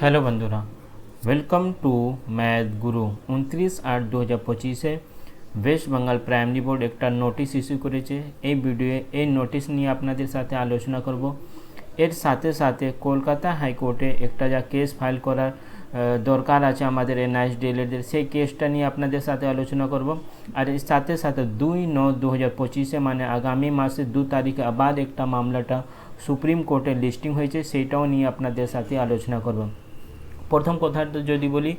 Hello বন্ধুরা welcome to math গুরু উনত্রিশ আট দু হাজার পঁচিশে ওয়েস্ট বেঙ্গল প্রাইমারি বোর্ড একটা নোটিশ ইস্যু করেছে এই ভিডিওয়ে এই নোটিশ নিয়ে আপনাদের সাথে আলোচনা করব এর সাথে সাথে কলকাতা হাইকোর্টে একটা যা কেস ফাইল করার দরকার আছে আমাদের এনআইএস ডিএলএডের সেই কেসটা নিয়ে আপনাদের সাথে আলোচনা করব আর এর সাথে সাথে দুই ন দু হাজার পঁচিশে মানে আগামী মাসের দু তারিখে আবার একটা মামলাটা সুপ্রিম কোর্টে লিস্টিং হয়েছে সেইটাও নিয়ে আপনাদের সাথে আলোচনা করব প্রথম কথাটা যদি বলি,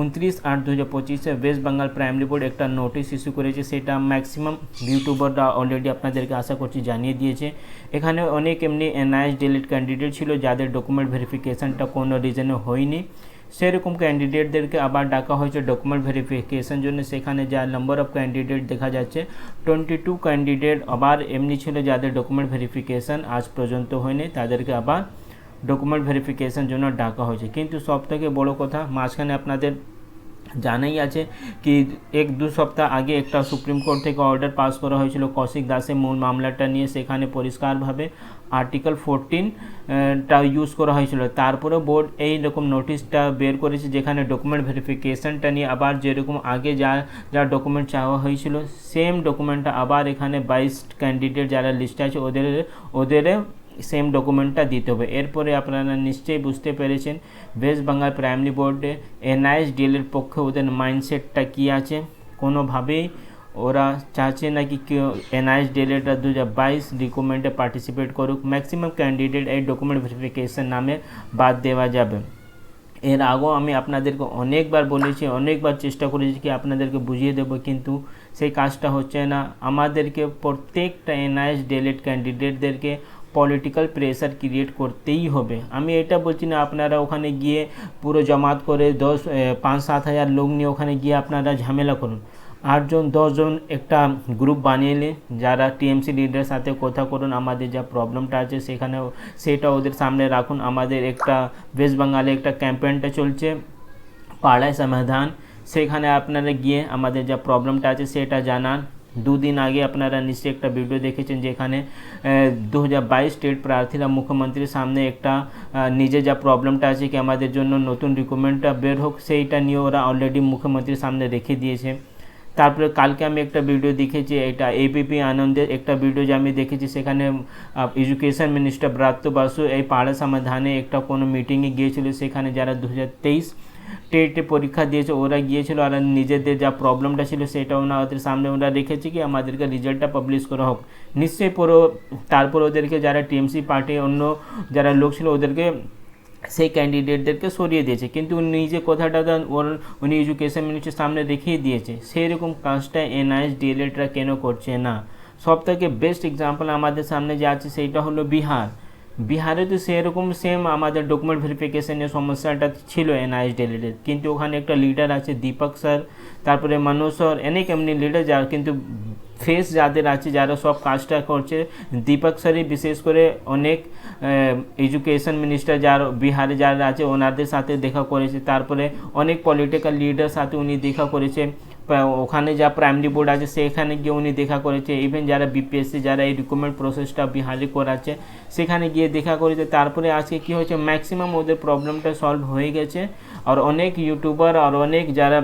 উনত্রিশ আট দু হাজার পঁচিশে ওয়েস্ট বেঙ্গল প্রাইমারি বোর্ড একটা নোটিশ ইস্যু করেছে, সেটা ম্যাক্সিমাম ইউটিউবাররা অলরেডি আপনাদেরকে আশা করছি জানিয়ে দিয়েছে। এখানে অনেক এমনি এনআইএস ডিলিট ক্যান্ডিডেট ছিল, যাদের ডকুমেন্ট ভেরিফিকেশানটা কোনো রিজনে হয়নি। সেরকম ক্যান্ডিডেটদেরকে আবার ডাকা হয়েছে ডকুমেন্ট ভেরিফিকেশন জন্য। সেখানে যা নাম্বার অফ ক্যান্ডিডেট দেখা যাচ্ছে টোয়েন্টি টু ক্যান্ডিডেট আবার এমনি ছিল যাদের ডকুমেন্ট ভেরিফিকেশান আজ পর্যন্ত হয়নি, তাদেরকে আবার ডকুমেন্ট ভেরিফিকেশন জন্য ডাকা হয়েছে। কিন্তু সব থেকে বড়ো কথা, মাঝখানে আপনাদের জানাই আছে কি এক দু সপ্তাহ আগে একটা সুপ্রিম কোর্ট থেকে অর্ডার পাস করা হয়েছিল কৌশিক দাসের মূল মামলাটা নিয়ে। সেখানে পরিষ্কারভাবে আর্টিকেল ফোরটিন টা ইউজ করা হয়েছিল। তারপরে বোর্ড এই রকম নোটিশটা বের করেছে যেখানে ডকুমেন্ট ভেরিফিকেশনটা নিয়ে আবার যেরকম আগে যা যা ডকুমেন্ট চাওয়া হয়েছিল সেম ডকুমেন্টটা আবার এখানে বাইশ ক্যান্ডিডেট যারা লিস্টে আছে, ওদের ওদের সেম ডকুমেন্টটা দিতে হবে। এরপরে আপনারা নিশ্চয়ই বুঝতে পেরেছেন ওয়েস্ট বেঙ্গল প্রাইমারি বোর্ডে এনআইএস ডিএলের পক্ষে ওদের মাইন্ডসেটটা কী আছে? কোনোভাবেই ওরা চাচ্ছে না কি কেউ এনআইএস ডিএলএটা দু হাজার বাইশ রিকমেন্ডে পার্টিসিপেট করুক। ম্যাক্সিমাম ক্যান্ডিডেট এই ডকুমেন্ট ভেরিফিকেশন নামে বাদ দেওয়া যাবে। এর আগেও আমি আপনাদেরকে অনেকবার বলেছি, অনেকবার চেষ্টা করেছি কি আপনাদেরকে বুঝিয়ে দেবো, কিন্তু সেই কাজটা হচ্ছে না। আমাদেরকে প্রত্যেকটা এনআইএস ডেলেট ক্যান্ডিডেটদেরকে পলিটিক্যাল প্রেসার ক্রিয়েট করতেই হবে। আমি এটা বলছি না, আপনারা ওখানে গিয়ে পুরো জমাত করে দশ পাঁচ, সাত হাজার লোক নিয়ে ওখানে গিয়ে আপনারা ঝামেলা করুন। আটজন, দশজন একটা গ্রুপ বানিয়ে নিন, যারা টিএমসি লিডারের সাথে কথা করুন, আমাদের যা প্রবলেমটা আছে সেখানে সেটা ওদের সামনে রাখুন। আমাদের একটা ওয়েস্ট বেঙ্গলে একটা ক্যাম্পেইনটা চলছে, পাড়ায় সমাধান। সেখানে আপনারা গিয়ে আমাদের যা প্রবলেমটা আছে সেটা জানান। দুদিন আগে আপনারা নিশ্চয়ই একটা ভিডিও দেখেছেন যেখানে দু হাজার বাইশ স্টেট প্রার্থীরা মুখ্যমন্ত্রীর সামনে একটা নিজে যা প্রবলেমটা আছে কি আমাদের জন্য নতুন রিকমেন্ডটা বের হোক, সেইটা নিয়ে ওরা অলরেডি মুখ্যমন্ত্রীর সামনে রেখে দিয়েছে। তারপরে কালকে আমি একটা ভিডিও দেখেছি, এটা এবিপি আনন্দের একটা ভিডিও যে আমি দেখেছি, সেখানে এডুকেশন মিনিস্টার ব্রাত্য বাসু এই পাড়া সমাধানে একটা কোনো মিটিংয়ে গিয়েছিল, সেখানে যারা দু হাজার তেইশ টেটে পরীক্ষা দিয়েছে, ওরা গিয়েছিল আর নিজেদের যা প্রবলেমটা ছিল সেটা ওনাদের সামনে ওরা রেখেছে কি আমাদেরকে রেজাল্টটা পাবলিশ করা হোক। নিশ্চয়ই পুরো, তারপর ওদেরকে যারা টিএমসি পার্টি অন্য যারা লোক ছিল ওদেরকে সেই ক্যান্ডিডেটদেরকে সরিয়ে দিয়েছে। কিন্তু নিজে কথাটা ওর, উনি এডুকেশন মিনিস্টার সামনে দেখিয়ে দিয়েছে। সেই রকম কাজটা এনআইএস ডিএলএডরা কেন করছে না? সব থেকে বেস্ট এক্সাম্পল আমাদের সামনে যে আছে, সেইটা হলো বিহার। বিহারে তো সেরকম সেম আমাদের ডকুমেন্ট ভেরিফিকেশনের সমস্যাটা ছিল এনআইএস ডিএলএডের কিন্তু ওখানে একটা লিডার আছে দীপক স্যার তারপরে মনোজ স্যার অনেক এমনি লিডার যার কিন্তু ফেস যাদের আছে, যারা সব কাজটা করছে দীপক স্যারই বিশেষ করে অনেক এডুকেশন মিনিস্টার যার বিহারে যারা আছে, ওনাদের সাথে দেখা করেছে। তারপরে অনেক পলিটিক্যাল লিডার সাথে উনি দেখা করেছে। ওখানে যা প্রাইমারি বোর্ড আছে, সেখানে গিয়ে উনি দেখা করেছে। ইভেন যারা বিপিএসসি যারা এই রিক্রুটমেন্ট প্রসেসটা বিহারে করাচ্ছে, সেখানে গিয়ে দেখা করেছে। তারপরে আজকে কি হয়েছে? ম্যাক্সিমাম ওদের প্রবলেমটা সলভ হয়ে গেছে। আর অনেক ইউটিউবার আর অনেক যারা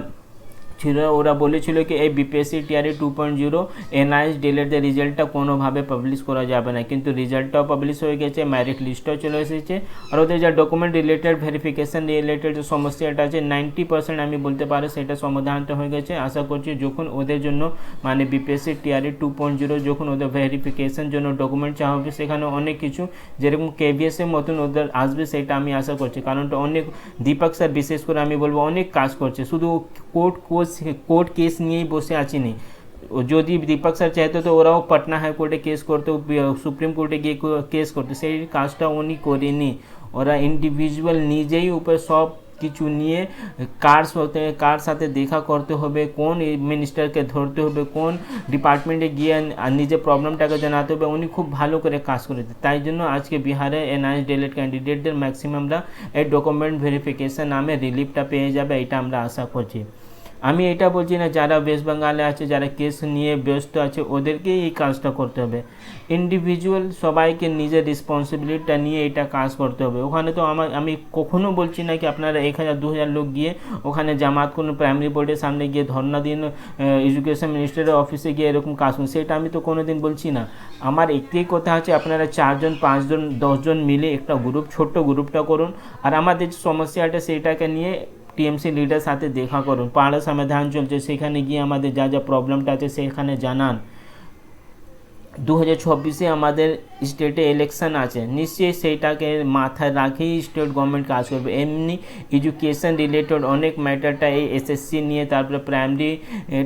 ছিল, ওরা বলেছিল কি, এই BPSC TRE two point zero NIS ডিলেটের রেজাল্টটা কোনোভাবে পাবলিশ করা যাবে না। কিন্তু রেজাল্টটাও পাবলিশ হয়ে গেছে ম্যারিট লিস্টটাও চলে এসেছে। আর ওদের যা ডকুমেন্ট রিলেটেড ভেরিফিকেশন রিলেটেড যে সমস্যাটা আছে নাইনটি পার্সেন্ট আমি বলতে পারি সেটা সমাধানটা হয়ে গেছে। আশা করছি যখন ওদের জন্য মানে BPSC TRE two point zero যখন ওদের ভেরিফিকেশন জন্য ডকুমেন্ট চাওয়া হবে, সেখানে অনেক কিছু যেরকম কেভিএস এর মতন ওদের আসবে, সেটা আমি আশা করছি। কারণ তো অনেক দীপক স্যার বিশেষ করে আমি বলব, অনেক কাজ করছে। শুধু কোর্ট কোর্স কোর্ট কেস নিয়েই বসে আছি নি ও যদি দীপক স্যার চাইতো তো ওরাও পাটনা হাইকোর্টে কেস করতো সুপ্রিম কোর্টে গিয়ে কেস করতো সেই কাজটা উনি করেনি ওরা ইন্ডিভিজুয়াল নিজেই উপর সব কিছু নিয়ে কার সাথে কার সাথে দেখা করতে হবে কোন মিনিস্টারকে ধরতে হবে কোন ডিপার্টমেন্টে গিয়ে নিজের প্রবলেমটাকে জানাতে হবে উনি খুব ভালো করে কাজ করেছে তাই জন্য আজকে বিহারে এনআইএস ডেলেট ক্যান্ডিডেটদের ম্যাক্সিমামরা এই ডকুমেন্ট ভেরিফিকেশন নামে রিলিফটা পেয়ে যাবে এটা আমরা আশা করছি আমি এটা বলছি না, যারা ওয়েস্ট বেঙ্গলে আছে, যারা কেস নিয়ে ব্যস্ত আছে, ওদেরকেই এই কাজটা করতে হবে। ইন্ডিভিজুয়াল সবাইকে নিজের রেসপন্সিবিলিটিটা নিয়ে এটা কাজ করতে হবে। ওখানে তো আমার, আমি কখনো বলছি না কি আপনারা এক হাজার দু হাজার লোক গিয়ে ওখানে জামাত কোনো প্রাইমারি বোর্ডের সামনে গিয়ে ধর্না দিন এডুকেশন মিনিস্টারের অফিসে গিয়ে এরকম কাজ করুন। সেটা আমি তো কোনো দিন বলছি না। আমার একটাই কথা আছে আপনারা চারজন, পাঁচজন, দশজন মিলে একটা গ্রুপ ছোট্ট গ্রুপটা করুন। আর আমাদের যে সমস্যাটা, সেটাকে নিয়ে টিএমসি লিডার সাথে দেখা করুন। পাহাড়া সমাধান চলছে, সেখানে গিয়ে আমাদের যা যা প্রবলেমটা আছে সেখানে জানান। দু হাজার আমাদের স্টেটে ইলেকশন আছে। নিশ্চয়ই সেইটাকে মাথায় রাখেই স্টেট গভর্নমেন্ট কাজ করবে। এমনি এডুকেশন রিলেটেড অনেক ম্যাটারটা এই এসএসসি নিয়ে, তারপরে প্রাইমারি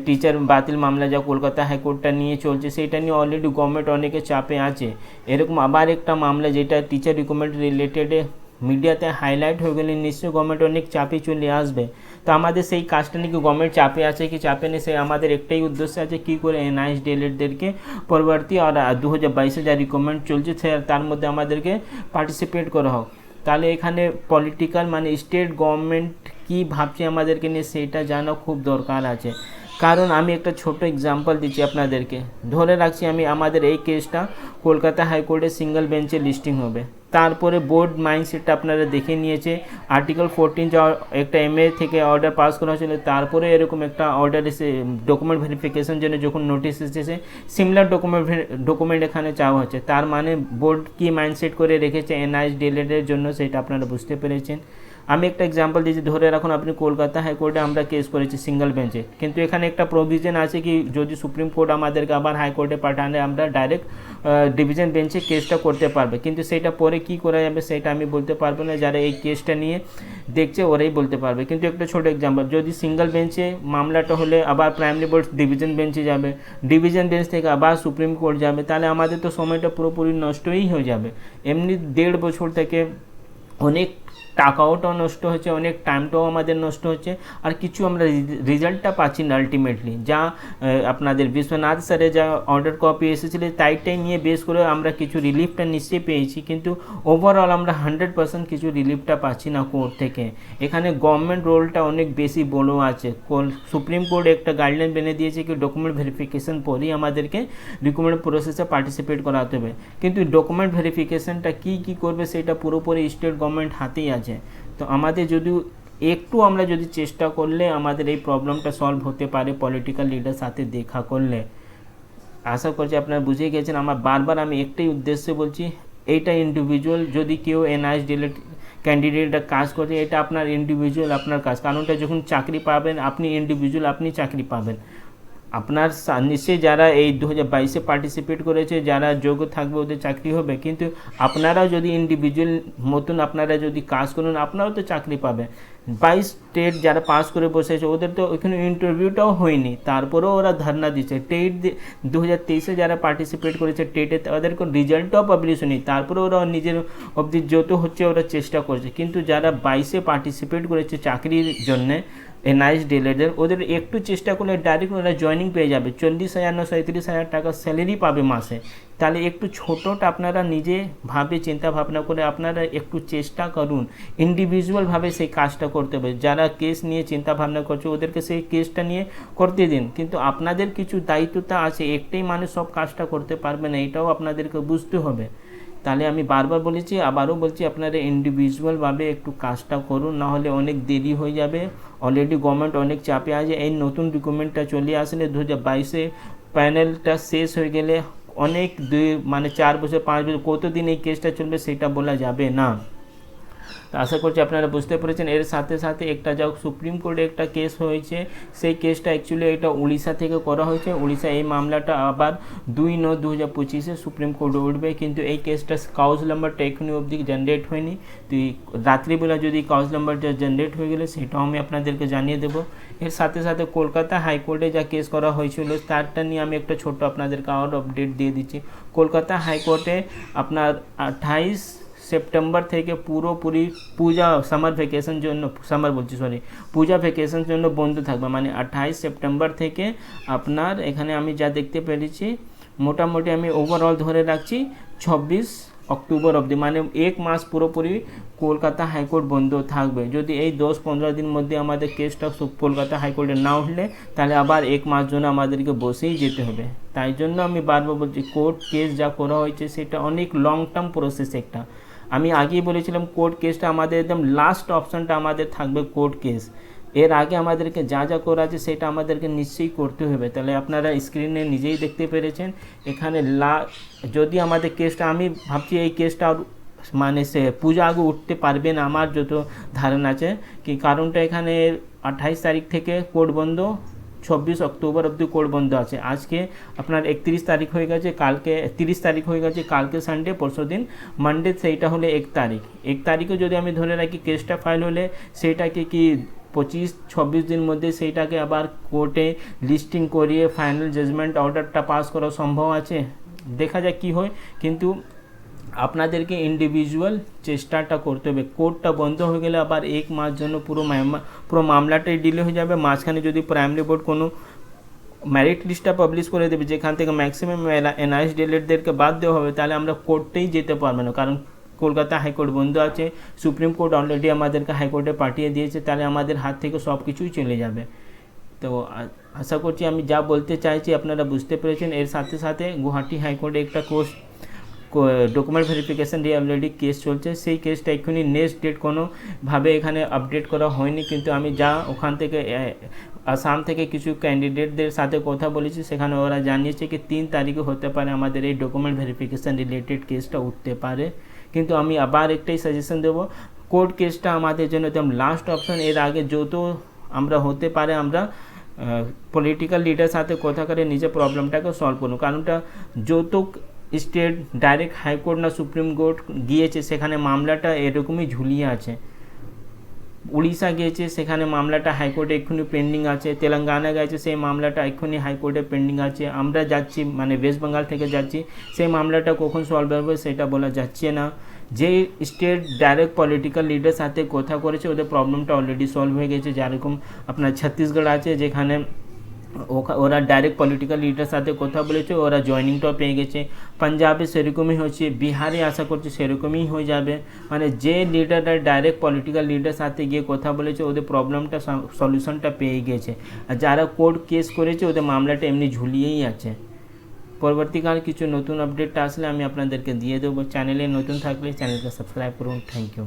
টিচার বাতিল মামলা যা কলকাতা হাইকোর্টটা নিয়ে চলছে, সেটা নিয়ে অলরেডি গভর্নমেন্ট অনেকে চাপে আছে। এরকম আবার একটা মামলা যেটা টিচার রিক্রুটমেন্ট রিলেটেডে মিডিয়াতে হাইলাইট হয়ে গেলে নিশ্চয়ই গভর্নমেন্ট অনেক চাপে চলে আসবে। তো আমাদের সেই কাজটা নিয়ে কি গভর্নমেন্ট চাপে আছে কি চাপে নেই, সেই আমাদের একটাই উদ্দেশ্য আছে কী করে এনআইএস ডিএলএডদেরকে পরবর্তী আর দু হাজার বাইশে যা রিকমেন্ড চলছে, সে- তার মধ্যে আমাদেরকে পার্টিসিপেট করা হোক। তাহলে এখানে পলিটিক্যাল মানে স্টেট গভর্নমেন্ট কী ভাবছে আমাদেরকে নিয়ে সেটা জানা খুব দরকার আছে। কারণ আমি একটা ছোট এক্সাম্পল দিচ্ছি আপনাদেরকে। ধরে রাখছি আমি আমাদের এই কেসটা কলকাতা হাইকোর্টে সিঙ্গেল বেঞ্চে লিস্টিং হবে। তারপরে বোর্ড মাইন্ডসেটটা আপনারা দেখে নিয়েছে। আর্টিকেল ফোরটিন যা একটা এম থেকে অর্ডার পাস করা হয়েছিল, তারপরে এরকম একটা অর্ডার এসে ডকুমেন্ট ভেরিফিকেশন জন্য যখন নোটিশ এসেছে সিমিলার ডকুমেন্ট ডকুমেন্ট এখানে চাওয়া হচ্ছে তার মানে বোর্ড কি মাইন্ডসেট করে রেখেছে এনআইএস ডিলেটের জন্য সেটা আপনারা বুঝতে পেরেছেন। আমি একটা এক্সাম্পল দিয়েছি, ধরে রাখুন আপনি কলকাতা হাইকোর্টে আমরা কেস করেছি সিঙ্গেল বেঞ্চে কিন্তু এখানে একটা প্রভিজন আছে কি, যদি সুপ্রিম কোর্ট আমাদেরকে আবার হাইকোর্টে পাঠালে আমরা ডাইরেক্ট ডিভিশন বেঞ্চে কেসটা করতে পারবে। কিন্তু সেটা পরে কি করা যাবে সেটা আমি বলতে পারব না, যারা এই কেসটা নিয়ে দেখছে ওরাই বলতে পারবে। কিন্তু একটা ছোট এক্সাম্পল যদি সিঙ্গেল বেঞ্চে মামলাটা হলে আবার প্রাইমারি বোর্ড ডিভিশন বেঞ্চে যাবে ডিভিশন বেঞ্চ থেকে আবার সুপ্রিম কোর্ট যাবে, তাহলে আমাদের তো সময়টা পুরোপুরি নষ্টই হয়ে যাবে। এমনি দেড় বছর থেকে অনেক টাকাওটাও নষ্ট হচ্ছে অনেক টাইমটাও আমাদের নষ্ট হচ্ছে, আর কিছু আমরা রেজাল্টটা পাচ্ছি না আলটিমেটলি যা আপনাদের বিশ্বনাথ স্যারের যা অর্ডার কপি এসেছিল তাইটাই নিয়ে বেস করে আমরা কিছু রিলিফটা নিশ্চয়ই পেয়েছি, কিন্তু ওভারঅল আমরা হান্ড্রেড পার্সেন্ট কিছু রিলিফটা পাচ্ছি না কোর্ট থেকে। এখানে গভর্নমেন্ট রোলটা অনেক বেশি বড় আছে। সুপ্রিম কোর্ট একটা গাইডলাইন বেনে দিয়েছে কি ডকুমেন্ট ভেরিফিকেশন পরেই আমাদেরকে রিকমেন্ড প্রসেসে পার্টিসিপেট করাতে হবে। কিন্তু ডকুমেন্ট ভেরিফিকেশনটা কী কী করবে, সেটা পুরোপুরি স্টেট গভর্নমেন্ট হাতেই আছে। তো আমাদের যদি একটু আমরা যদি চেষ্টা করলে আমাদের এই প্রবলেমটা সলভ হতে পারে পলিটিক্যাল লিডার সাথে দেখা করলে। আশা করছি আপনারা বুঝে গেছেন। আমার বারবার আমি একটাই উদ্দেশ্যে বলছি, এইটা ইন্ডিভিজুয়াল যদি কেউ এনআইএস ডিলেট ক্যান্ডিডেটটা কাজ করছে, এটা আপনার ইন্ডিভিজুয়াল আপনার কাজ। কারণটা যখন চাকরি পাবেন, আপনি ইন্ডিভিজুয়াল আপনি চাকরি পাবেন। আপনার নিশ্চয়ই যারা এই দু হাজার বাইশে পার্টিসিপেট করেছে, যারা যোগ্য থাকবে, ওদের চাকরি হবে। কিন্তু আপনারাও যদি ইন্ডিভিজুয়াল মতন আপনারা যদি কাজ করুন, আপনারাও তো চাকরি পাবে বাইশ স্টেট যারা পাস করে বসেছে, ওদের তো ওইখানে ইন্টারভিউটাও হয়নি। তারপরেও ওরা ধারণা দিচ্ছে। টেট দু হাজার তেইশে যারা পার্টিসিপেট করেছে টেটে তাদের কোনো রেজাল্টটাও পাবলিশ হয়নি। তারপরে ওরা নিজের অবধি যত হচ্ছে, ওরা চেষ্টা করছে। কিন্তু যারা বাইশে পার্টিসিপেট করেছে চাকরির জন্যে এনআইএস ডিলেদের ওদের একটু চেষ্টা করলে ডাইরেক্ট ওরা জয়েনিং পেয়ে যাবে। চল্লিশ হাজার না সাঁত্রিশ হাজার টাকা স্যালারি পাবে মাসে। তাহলে একটু ছোটোটা আপনারা নিজে ভাবে চিন্তা ভাবনা করে আপনারা একটু চেষ্টা করুন। ইন্ডিভিজুয়ালভাবে সেই কাজটা করতে হবে। যারা কেস নিয়ে চিন্তা ভাবনা করছে, ওদেরকে সেই কেসটা নিয়ে করতে দিন। কিন্তু আপনাদের কিছু দায়িত্বতা আছে, একটাই মানুষ সব কাজটা করতে পারবে না, এটাও আপনাদেরকে বুঝতে হবে। তাহলে আমি বারবার বলেছি, আবারও বলছি, আপনারা ইন্ডিভিজুয়ালভাবে একটু কাজটা করুন নাহলে অনেক দেরি হয়ে যাবে। অলরেডি গভর্নমেন্ট অনেক চাপে আছে। এই নতুন ডকুমেন্টটা চলে আসলে দু হাজার বাইশে প্যানেলটা শেষ হয়ে গেলে অনেক দুই মানে চার বছর, পাঁচ বছর, কতদিন এই কেসটা চলবে সেটা বলা যাবে না। তো আশা করছি আপনারা বুঝতে পেরেছেন। এর সাথে সাথে একটা যা সুপ্রিম কোর্টে একটা কেস হয়েছে। সেই কেসটা অ্যাকচুয়ালি এটা উড়িষ্যা থেকে করা হয়েছে। উড়িষ্যা এই মামলাটা আবার দুই ন দু হাজার পঁচিশে সুপ্রিম কোর্টে উঠবে। কিন্তু এই কেসটা কাউজ নাম্বারটা এখনই অবধি জেনারেট হয়নি। তো রাত্রিবেলা যদি কাউজ নাম্বারটা জেনারেট হয়ে গেলে সেটাও আমি আপনাদেরকে জানিয়ে দেবো। এর সাথে সাথে কলকাতা হাইকোর্টে যা কেস করা হয়েছিল, তারটা নিয়ে আমি একটা ছোট আপনাদেরকে আরও আপডেট দিয়ে দিচ্ছি। কলকাতা হাইকোর্টে আপনার আঠাইশ সেপ্টেম্বর থেকে পুরোপুরি পূজা সামার ভ্যাকেশন জন্য সামার বলছি সরি পূজা ভ্যাকেশন জন্য বন্ধ থাকবে। মানে আঠাইশ সেপ্টেম্বর থেকে আপনার এখানে আমি যা দেখতে পেরেছি, মোটামুটি আমি ওভারঅল ধরে রাখছি ছাব্বিশ অক্টোবর অবধি। মানে এক মাস পুরোপুরি কলকাতা হাইকোর্ট বন্ধ থাকবে। যদি এই দশ পনেরো দিন মধ্যে আমাদের কেসটা কলকাতা হাইকোর্টে না উঠলে, তাহলে আবার এক মাস জন্য আমাদেরকে বসেই যেতে হবে। তাই জন্য আমি বারবার বলছি কোর্ট কেস যা করা হয়েছে, সেটা অনেক লং টার্ম প্রসেস একটা। আমি আগেই বলেছিলাম কোর্ট কেসটা আমাদের একদম লাস্ট অপশনটা আমাদের থাকবে কোর্ট কেস এর আগে আমাদেরকে যা যা করা আছে সেটা আমাদেরকে নিশ্চয়ই করতে হবে। তাহলে আপনারা স্ক্রিনে নিজেই দেখতে পেরেছেন। এখানে লা, যদি আমাদের কেসটা আমি ভাবছি এই কেসটা মানে সে পূজা আগে উঠতে পারবে না, আমার যত ধারণা আছে। কি কারণটা এখানে আঠাইশ তারিখ থেকে কোর্ট বন্ধ চব্বিশ অক্টোবর অবধি কোর্ট বন্ধ আছে আজকে আপনার একত্রিশ তারিখ হয়ে গেছে কালকে তিরিশ তারিখ হয়ে গেছে কালকে সানডে পরশু দিন মানডে সেইটা হলে এক তারিখ এক তারিখে যদি আমি ধরে রাখি কেসটা ফাইল হলে সেইটাকে কি পঁচিশ ছাব্বিশ দিন মধ্যে সেইটাকে আবার কোর্টে লিস্টিং করিয়ে ফাইনাল জাজমেন্ট অর্ডারটা পাস করা সম্ভব আছে দেখা যাক কী হয় কিন্তু আপনাদেরকে ইন্ডিভিজুয়াল চেষ্টাটা করতে হবে। কোর্টটা বন্ধ হয়ে গেলে আবার এক মাস জন্য পুরো পুরো মামলাটাই ডিলে হয়ে যাবে। মাঝখানে যদি প্রাইমারি বোর্ড কোনো ম্যারিট লিস্টটা পাবলিশ করে দেবে, যেখান থেকে ম্যাক্সিমাম এনআইএস ডিলেটদেরকে বাদ দেওয়া হবে, তাহলে আমরা কোর্টেই যেতে পারব না। কারণ কলকাতা হাইকোর্ট বন্ধ আছে, সুপ্রিম কোর্ট অলরেডি আমাদেরকে হাইকোর্টে পাঠিয়ে দিয়েছে, তাহলে আমাদের হাত থেকে সব কিছুই চলে যাবে। তো আশা করছি আমি যা বলতে চাইছি আপনারা বুঝতে পেরেছেন। এর সাথে সাথে গুয়াহাটি হাইকোর্টে একটা কোর্স ডকুমেন্ট ভেরিফিকেশন দিয়ে অলরেডি কেস চলছে। সেই কেসটা এক্ষুনি নেক্সট ডেট কোনোভাবে এখানে আপডেট করা হয়নি। কিন্তু আমি যা ওখান থেকে আসাম থেকে কিছু ক্যান্ডিডেটদের সাথে কথা বলেছি, সেখানে ওরা জানিয়েছে কি তিন তারিখে হতে পারে আমাদের এই ডকুমেন্ট ভেরিফিকেশন রিলেটেড কেসটা উঠতে পারে। কিন্তু আমি আবার একটাই সাজেশন দেবো কোর্ট কেসটা আমাদের জন্য একদম লাস্ট অপশন এর আগে যত আমরা হতে পারে আমরা পলিটিক্যাল লিডার সাথে কথা করে নিজের প্রবলেমটাকে সলভ করুন কারণটা যত স্টেট ডাইরেক্ট হাইকোর্ট না সুপ্রিম কোর্ট গিয়েছে, সেখানে মামলাটা এরকমই ঝুলিয়ে আছে। উড়িষ্যা গিয়েছে, সেখানে মামলাটা হাইকোর্টে এক্ষুনি পেন্ডিং আছে, তেলেঙ্গানা গেছে সেই মামলাটা এক্ষুনি হাইকোর্টে পেন্ডিং আছে। আমরা যাচ্ছি মানে ওয়েস্ট বেঙ্গল থেকে যাচ্ছি, সেই মামলাটা কখন সলভ হবে সেটা বলা যাচ্ছে না। যে স্টেট ডাইরেক্ট পলিটিক্যাল লিডার সাথে কথা করেছে, ওদের প্রবলেমটা অলরেডি সলভ হয়ে গেছে। যেরকম আপনার ছত্তিশগড় আছে, যেখানে ওরা ডাইরেক্ট পলিটিক্যাল লিডার সাথে কথা বলেছে, ওরা জয়নিংটাও পেয়ে গেছে। পাঞ্জাবে সেরকমই হচ্ছে, বিহারে আশা করছি সেরকমই হয়ে যাবে। মানে যে লিডাররা ডাইরেক্ট পলিটিক্যাল লিডার সাথে গিয়ে কথা বলেছে, ওদের প্রবলেমটা সলিউশনটা পেয়ে গেছে। আর যারা কোর্ট কেস করেছে, ওদের মামলাটা এমনি ঝুলিয়েই আছে। পরবর্তীকাল কিছু নতুন আপডেট আসলে আমি আপনাদেরকে দিয়ে দেবো। চ্যানেলে নতুন থাকলে চ্যানেলকে সাবস্ক্রাইব করুন। Thank you